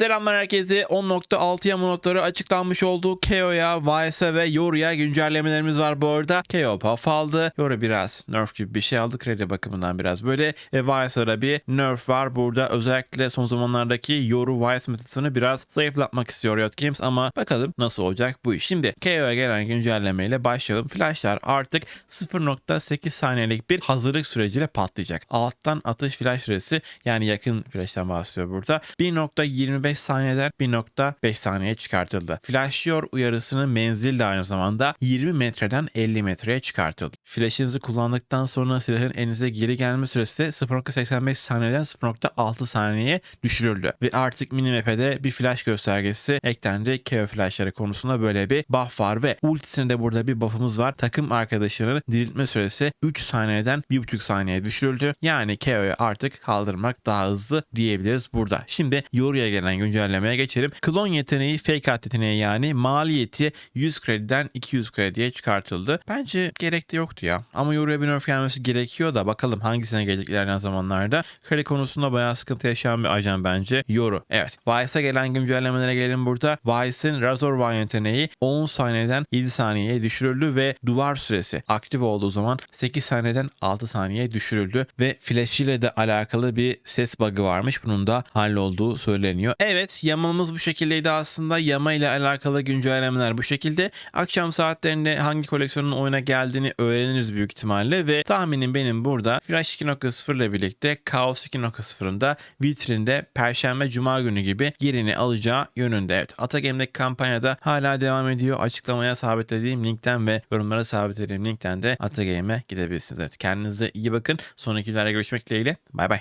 Selamlar herkese. 10.6 yama notları açıklanmış olduğu KO'ya, Vice'a ve Yoru'ya güncellemelerimiz var bu arada. KO puff aldı. Yoru biraz nerf gibi bir şey aldı. Kredi bakımından biraz böyle. E, Vice'a bir nerf var. Burada özellikle son zamanlardaki Yoru Vice metasını biraz zayıflatmak istiyor Riot Games ama bakalım nasıl olacak bu iş. Şimdi KO'ya gelen güncellemeyle başlayalım. Flashlar artık 0.8 saniyelik bir hazırlık süreciyle patlayacak. Alttan atış flash süresi yani yakın flash'tan bahsediyor burada. 1.25 saniyeden 1.5 saniyeye çıkartıldı. Flashlıyor uyarısının menzili de aynı zamanda 20 metreden 50 metreye çıkartıldı. Flash'ınızı kullandıktan sonra silahın elinize geri gelme süresi de 0.85 saniyeden 0.6 saniyeye düşürüldü. Ve artık minimap'e bir flash göstergesi eklendi. KO flashları konusunda böyle bir buff var ve ultisinde burada bir buff'ımız var. Takım arkadaşının diriltme süresi 3 saniyeden 1.5 saniyeye düşürüldü. Yani KO'yu artık kaldırmak daha hızlı diyebiliriz burada. Şimdi Yoru'ya gelen güncellemeye geçelim. Klon yeteneği fake at yeteneği yani maliyeti 100 krediden 200 krediye çıkartıldı. Bence gerek de yoktu ya. Ama Yoru'ya bir nerf gelmesi gerekiyor da bakalım hangisine gelecek ilerleyen zamanlarda. Kredi konusunda bayağı sıkıntı yaşayan bir ajan bence Yoru. Evet. Vice'a gelen güncellemelere gelelim burada. Vice'in Razor One yeteneği 10 saniyeden 7 saniyeye düşürüldü ve duvar süresi aktif olduğu zaman 8 saniyeden 6 saniyeye düşürüldü ve flash ile de alakalı bir ses bug'ı varmış. Bunun da hallolduğu söyleniyor. Evet yamamız bu şekildeydi aslında. Yama ile alakalı güncellemeler bu şekilde. Akşam saatlerinde hangi koleksiyonun oyuna geldiğini öğreniriz büyük ihtimalle ve tahminim benim burada Flash 2.0 ile birlikte Chaos 2.0'ın da vitrinde Perşembe Cuma günü gibi yerini alacağı yönünde. Evet Atagame'deki kampanyada hala devam ediyor. Açıklamaya sabitlediğim linkten ve yorumlara sabitlediğim linkten de Atagame'e gidebilirsiniz. Evet kendinize iyi bakın. Sonraki videolarda görüşmek dileğiyle. Bay bay.